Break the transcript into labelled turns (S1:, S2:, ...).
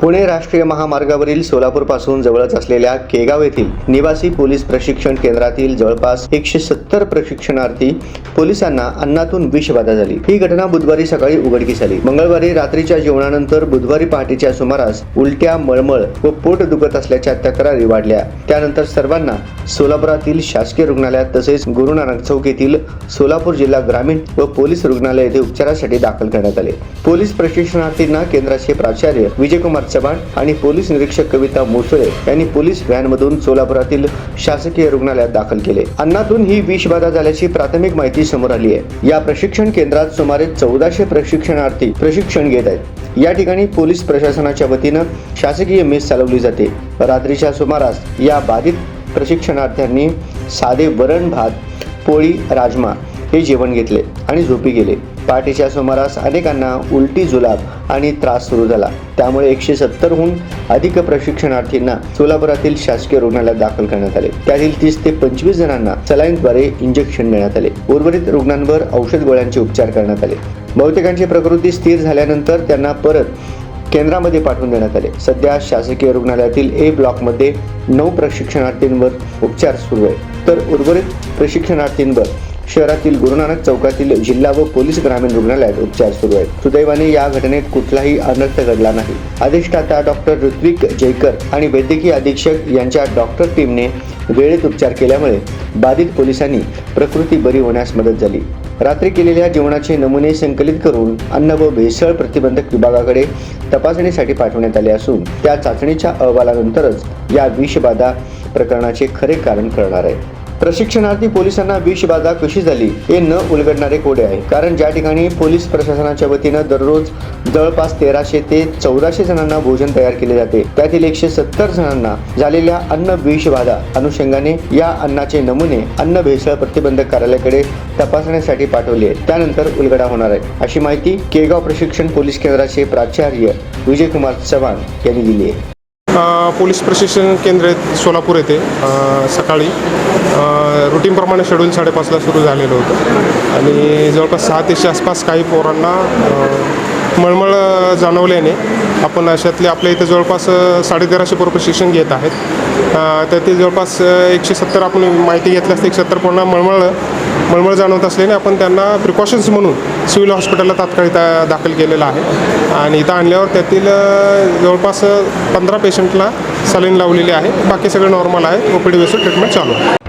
S1: पुणे राष्ट्रीय महामार्गावरील सोलापूरपासून जवळच असलेल्या केगाव येथील निवासी पोलीस प्रशिक्षण केंद्रातील जवळपास एकशे सत्तर प्रशिक्षणार्थी पोलिसांना अन्नातून विषबाधा झाली. ही घटना बुधवारी सकाळी उघडकीस आली. मंगळवारी रात्रीच्या जेवणानंतर बुधवारी पहाटेच्या सुमारास उलट्या मळमळ व पोट दुखत असल्याच्या तक्रारी वाढल्या. त्यानंतर सर्वांना सोलापुरातील शासकीय रुग्णालयात तसेच गुरु नानक चौक येथील सोलापूर जिल्हा ग्रामीण व पोलीस रुग्णालय येथे उपचारासाठी दाखल करण्यात आले. पोलीस प्रशिक्षणार्थींना केंद्राचे प्राचार्य विजयकुमार चव्हाण आणि पोलीस निरीक्षक कविता मोसळे यांनी पोलीस व्हॅनमधून सोलापुरातील शासकीय रुग्णालयात दाखल केले. अन्नातून ही विषबाधा झाल्याची प्राथमिक माहिती समोर आली आहे. या प्रशिक्षण केंद्रात सुमारे चौदाशे प्रशिक्षणार्थी प्रशिक्षण घेत आहेत. या ठिकाणी पोलीस प्रशासनाच्या वतीनं शासकीय मेस चालवली जाते. रात्रीच्या सुमारास या बाधित प्रशिक्षणार्थ्यांनी साधे वरण भात पोळी राजमा हे जेवण घेतले आणि झोपी गेले. पहाटेच्या सुमारास अनेकांना उलटी जुलाब आणि त्रास सुरू झाला. त्यामुळे एकशे सत्तरहून अधिक प्रशिक्षणार्थींना सोलापुरातील शासकीय रुग्णालयात दाखल करण्यात आले. त्यातील तीस ते पंचवीस जणांना सलाईनद्वारे इंजेक्शन देण्यात आले. उर्वरित रुग्णांवर औषध गोळ्यांचे उपचार करण्यात आले. बहुतेकांची प्रकृती स्थिर झाल्यानंतर त्यांना परत केंद्रामध्ये पाठवून देण्यात आले. सध्या शासकीय रुग्णालयातील ए ब्लॉकमध्ये नऊ प्रशिक्षणार्थींवर उपचार सुरू आहे तर उर्वरित प्रशिक्षणार्थींवर शहरातील गुरुनानक चौकातील जिल्हा व पोलीस ग्रामीण रुग्णालयात उपचार सुरू आहेत. सुदैवाने या घटनेत कुठलाही अनर्थ घडला नाही. अधिष्ठाता डॉक्टर ऋत्विक जयकर आणि वैद्यकीय अधीक्षक यांच्या डॉक्टर टीमने वेळेत उपचार केल्यामुळे बाधित पोलिसांनी प्रकृती बरी होण्यास मदत झाली. रात्री केलेल्या जेवणाचे नमुने संकलित करून अन्न व भेसळ प्रतिबंधक विभागाकडे तपासणीसाठी पाठवण्यात आले असून त्या चाचणीच्या अहवालानंतरच या विषबाधा प्रकरणाचे खरे कारण कळणार आहे. प्रशिक्षणार्थी पोलिसांना विषबाधा कशी झाली हे न उलगडणारे कोडे आहे कारण ज्या ठिकाणी पोलीस प्रशासनाच्या वतीनं दररोज जवळपास तेराशे ते चौदाशे जणांना भोजन तयार केले जाते त्यातील एकशे सत्तर जणांना झालेल्या अन्न विषबाधा अनुषंगाने या अन्नाचे नमुने अन्न भेसळ प्रतिबंधक कार्यालयाकडे तपासण्यासाठी पाठवले त्यानंतर उलगडा होणार आहे. अशी माहिती केगाव प्रशिक्षण पोलीस केंद्राचे प्राचार्य विजयकुमार चव्हाण यांनी दिली आहे.
S2: पोलीस प्रशिक्षण केंद्र सोलापूर येथे सकाळी. रुटीनप्रमाणे शेड्यूल साडेपाचला सुरू झालेलं होतं. आणि जवळपास सहा तेशे आसपास काही पोरांना मळमळ जाणवल्याने आपण अशातले आपल्या इथे जवळपास साडेतेराशे पोरं प्रशिक्षण घेत आहेत. त्यातील जवळपास एकशे सत्तर आपण माहिती घेतली असते एकशे सत्तर पोरांना मळमळ मळमळ जाणवत असल्याने आपण त्यांना प्रिकॉशन्स म्हणून सिव्हिल हॉस्पिटलला तात्काळ इथं दाखल केलेलं आहे. आणि इथं आणल्यावर त्यातील जवळपास पंधरा पेशंटला सलाईन लावलेली आहे. बाकी सगळं नॉर्मल आहे. ओ पी डी ट्रीटमेंट चालू आहे.